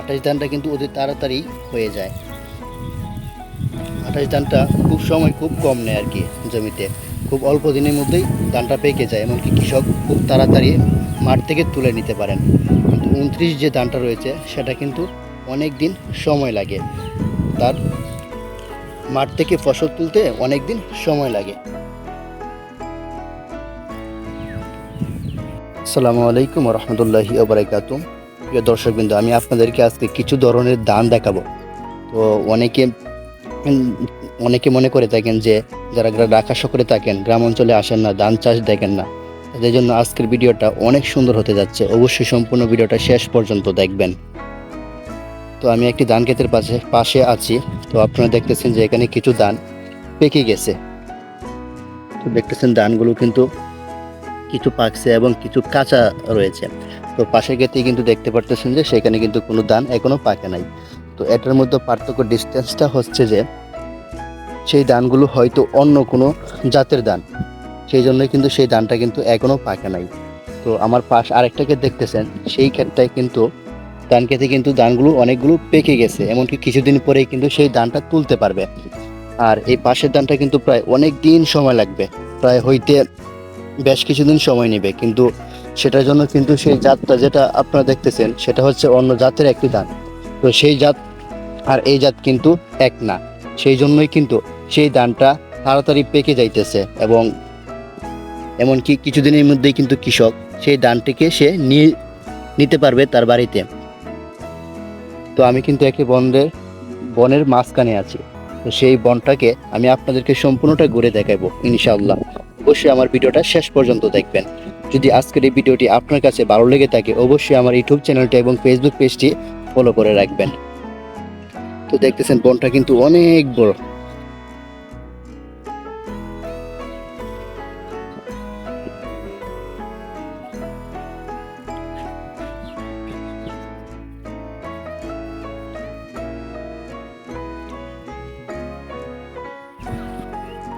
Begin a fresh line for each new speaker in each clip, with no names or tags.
আঠাশ ধানটা কিন্তু অতি তাড়াতাড়ি হয়ে যায়। আঠাশ ধানটা খুব সময় খুব কম নেয় আর কি জমিতে। খুব অল্প দিনের মধ্যেই ধানটা পেকে যায়, এমনকি কৃষক খুব তাড়াতাড়ি মাঠ থেকে তুলে নিতে পারেন। কিন্তু উনত্রিশ যে ধানটা রয়েছে, সেটা কিন্তু অনেক দিন সময় লাগে। তার মাঠ থেকে ফসল তুলতে অনেক দিন সময় লাগে। আসসালামু আলাইকুম রহমতুল্লাহি ওবরাকাতুম প্রিয় দর্শকবৃন্দ, আমি আপনাদেরকে আজকে কিছু ধরনের দান দেখাবো। তো অনেকে অনেকে মনে করে থাকেন যে, যারা ঢাকা শহরে থাকেন, গ্রাম অঞ্চলে আসেন না, ধান চাষ দেখেন না, তাদের জন্য আজকের ভিডিওটা অনেক সুন্দর হতে যাচ্ছে। অবশ্যই সম্পূর্ণ ভিডিওটা শেষ পর্যন্ত দেখবেন। তো আমি একটি ধান ক্ষেতের পাশে পাশে আছি। তো আপনারা দেখতেছেন যে এখানে কিছু ধান পেকে গেছে। তো দেখতেছেন ধানগুলো কিন্তু কিছু পাকছে এবং কিছু কাঁচা রয়েছে। তো পাশের ক্ষেত্রে কিন্তু দেখতে পারতেছেন যে সেখানে কিন্তু কোনো ধান এখনও পাকে নাই। তো এটার মধ্যে পার্থক্য ডিস্টেন্সটা হচ্ছে যে সেই ধানগুলো হয়তো অন্য কোনো জাতের ধান সেই জন্য কিন্তু সেই ধানটা কিন্তু এখনও পাকে নাই। তো আমার পাশ আরেকটাকে দেখতেছেন, সেই ক্ষেতটায় কিন্তু ধান খেতে কিন্তু ধানগুলো অনেকগুলো পেকে গেছে, এমনকি কিছুদিন পরেই কিন্তু সেই ধানটা তুলতে পারবে। আর এই পাশের ধানটা কিন্তু প্রায় অনেক দিন সময় লাগবে, প্রায় হইতে বেশ কিছুদিন সময় নেবে। কিন্তু সেটার জন্য কিন্তু সেই জাতটা যেটা আপনারা দেখতেছেন, সেটা হচ্ছে অন্য জাতের একটি ধান তো সেই জাত আর এই জাত কিন্তু এক না। সেই জন্যই কিন্তু সেই ধানটা তাড়াতাড়ি পেকে যাইতেছে এবং এমনকি কিছুদিনের মধ্যেই কিন্তু কৃষক সেই ধানটিকে সে নিয়ে নিতে পারবে তার বাড়িতে। তো আমি কিন্তু একটি বনের বনের মাঝখানে আছি। তো সেই বনটাকে আমি আপনাদেরকে সম্পূর্ণটা ঘুরে দেখাবো, ইনশাআল্লাহ। অবশ্যই আমার ভিডিওটা শেষ পর্যন্ত দেখবেন। যদি আজকের এই ভিডিওটি আপনার কাছে ভালো লেগে থাকে, অবশ্যই আমার ইউটিউব চ্যানেলটা এবং ফেসবুক পেজটি ফলো করে রাখবেন। তো দেখতেছেন, বনটা কিন্তু অনেক বড়।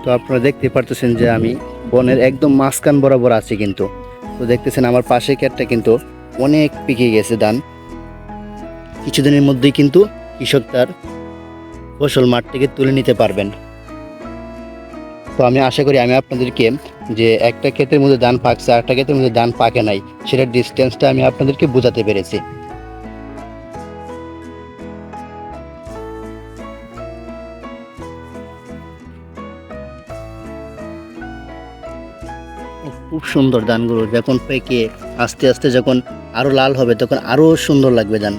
তো আপনারা দেখতে পারতেছেন যে আমি বনের একদম মাঝখান বরাবর আছি কিন্তু। তো দেখতেছেন আমার পাশে ক্যাটটা কিন্তু অনেক পিকে গেছে ধান। কিছুদিনের মধ্যেই কিন্তু কৃষক তার ফসল মাঠ থেকে তুলে নিতে পারবেন। তো আমি আশা করি আমি আপনাদেরকে যে একটা ক্ষেতের মধ্যে ধান পাকছে আরেকটা ক্ষেতের মধ্যে ধান পাকে নাই, সেটার ডিস্টেন্সটা আমি আপনাদেরকে বোঝাতে পেরেছি। খুব সুন্দর ধানগুলো যখন পেকে আস্তে আস্তে যখন আরও লাল হবে, তখন আরও সুন্দর লাগবে ধান।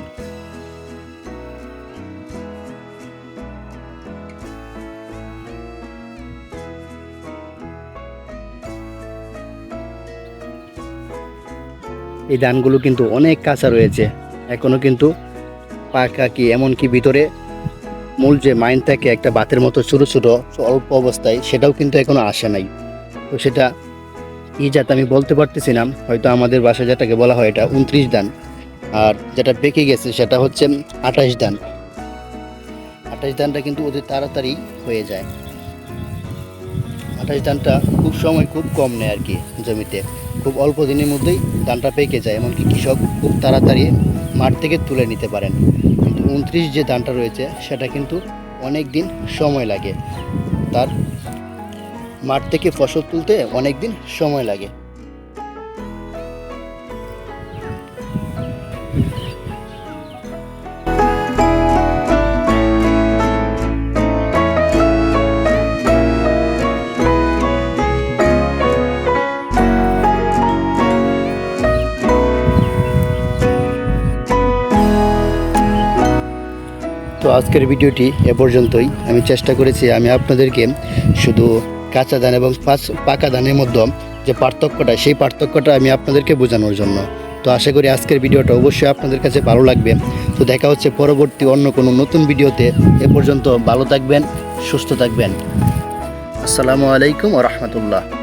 এই ধানগুলো কিন্তু অনেক কাঁচা রয়েছে। এখনও কিন্তু পাকা কি, এমনকি ভিতরে মূল যে মাইন থাকে একটা বাতের মতো ছোটো ছোটো, অল্প অবস্থায়, সেটাও কিন্তু এখনও আসে নাই। তো সেটা কি জাত আমি বলতে পারতেছি না। হয়তো আমাদের বাসায় যেটাকে বলা হয় এটা উনত্রিশ দান। আর যেটা পেকে গেছে সেটা হচ্ছে আঠাশ দান। আঠাশ দানটা কিন্তু অতি তাড়াতাড়ি হয়ে যায়। আঠাশ দানটা খুব সময় খুব কম নেয় আর কি জমিতে। খুব অল্প দিনের মধ্যেই ধানটা পেকে যায়, এমনকি কৃষক খুব তাড়াতাড়ি মাঠ থেকে তুলে নিতে পারেন। কিন্তু উনত্রিশ যে ধানটা রয়েছে, সেটা কিন্তু অনেক দিন সময় লাগে। তার মাঠ থেকে ফসল তুলতে অনেক দিন সময় লাগে। তো আজকের ভিডিওটি এ পর্যন্তই। আমি চেষ্টা করেছি, আমি আপনাদেরকে শুধু কাঁচা ধান এবং পাঁচ- পাকা ধানের মধ্যে যে পার্থক্যটা, সেই পার্থক্যটা আমি আপনাদেরকে বোঝানোর জন্য। তো আশা করি আজকের ভিডিওটা অবশ্যই আপনাদের কাছে ভালো লাগবে। তো দেখা হচ্ছে পরবর্তী অন্য কোনো নতুন ভিডিওতে। এ পর্যন্ত ভালো থাকবেন, সুস্থ থাকবেন। আসসালামু আলাইকুম রহমতুল্লাহ।